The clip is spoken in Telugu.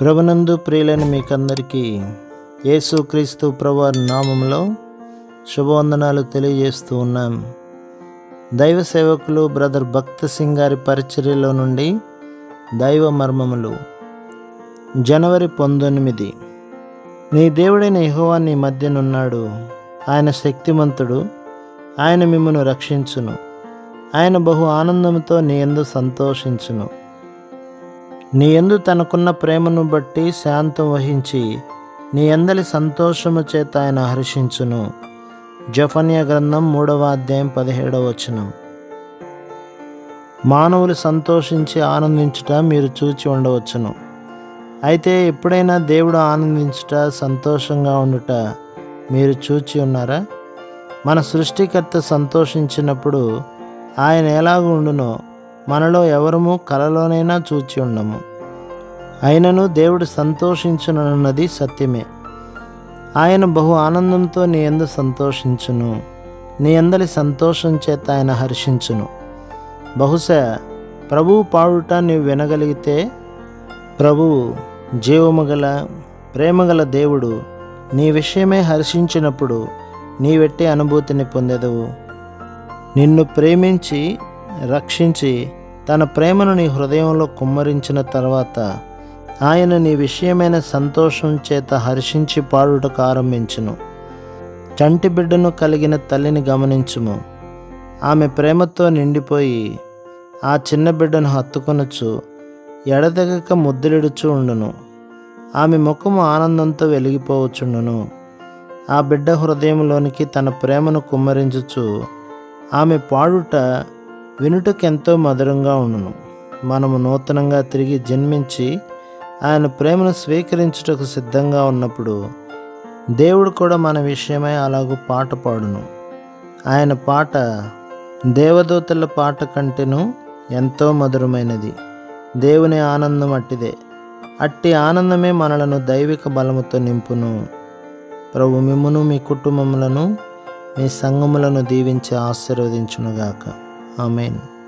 ప్రభునందు ప్రియులైన మీకందరికీ యేసుక్రీస్తు ప్రభువారి నామంలో శుభవందనాలు తెలియజేస్తూ ఉన్నాం. దైవ సేవకులు బ్రదర్ భక్త సింగ్ గారి పరిచర్యలో నుండి దైవ మర్మములు. జనవరి పంతొమ్మిది. నీ దేవుడైన యహోవా నీ మధ్యనున్నాడు. ఆయన శక్తిమంతుడు. ఆయన మిమ్మను రక్షించును. ఆయన బహు ఆనందంతో నీ ఎందు సంతోషించును. నీ యందు తనకున్న ప్రేమను బట్టి శాంతం వహించి నీ అందలి సంతోషము చేత ఆయన హర్షించును. జఫన్య గ్రంథం మూడవ అధ్యాయం పదిహేడవ వచనం. మానవులు సంతోషించి ఆనందించుట మీరు చూచి ఉండవచ్చును. అయితే ఎప్పుడైనా దేవుడు ఆనందించుట సంతోషంగా ఉండుట మీరు చూచి ఉన్నారా? మన సృష్టికర్త సంతోషించినప్పుడు ఆయన ఎలాగ ఉండునో మనలో ఎవరము కలలోనైనా చూచి ఉండము. అయినను దేవుడు సంతోషించునన్నది సత్యమే. ఆయన బహు ఆనందంతో నీ ఎందు సంతోషించును. నీ అందరి సంతోషం చేత ఆయన హర్షించును. బహుశా ప్రభువు పాడుట నీవు వినగలిగితే ప్రభువు జీవము గల ప్రేమగల దేవుడు నీ విషయమే హర్షించినప్పుడు నీవెట్టే అనుభూతిని పొందెదవు. నిన్ను ప్రేమించి రక్షించి తన ప్రేమను నీ హృదయంలో కుమ్మరించిన తర్వాత ఆయన నీ విషయమైన సంతోషం చేత హర్షించి పాడుటకు ఆరంభించును. చంటి బిడ్డను కలిగిన తల్లిని గమనించుము. ఆమె ప్రేమతో నిండిపోయి ఆ చిన్న బిడ్డను హత్తుకొనొచ్చు ఎడతెగక ముద్దులిడుచు ఉండును. ఆమె ముఖము ఆనందంతో వెలిగిపోవచ్చుండును. ఆ బిడ్డ హృదయంలోనికి తన ప్రేమను కుమ్మరించుచు ఆమె పాడుట వినుటకెంతో మధురంగా ఉండును. మనము నూతనంగా తిరిగి జన్మించి ఆయన ప్రేమను స్వీకరించుటకు సిద్ధంగా ఉన్నప్పుడు దేవుడు కూడా మన విషయమై అలాగూ పాట పాడును. ఆయన పాట దేవదూతల పాట కంటేను ఎంతో మధురమైనది. దేవుని ఆనందం అట్టిదే. అట్టి ఆనందమే మనలను దైవిక బలముతో నింపును. ప్రభు మిమ్మును మీ కుటుంబములను మీ సంగములను దీవించి ఆశీర్వదించునుగాక. Amen.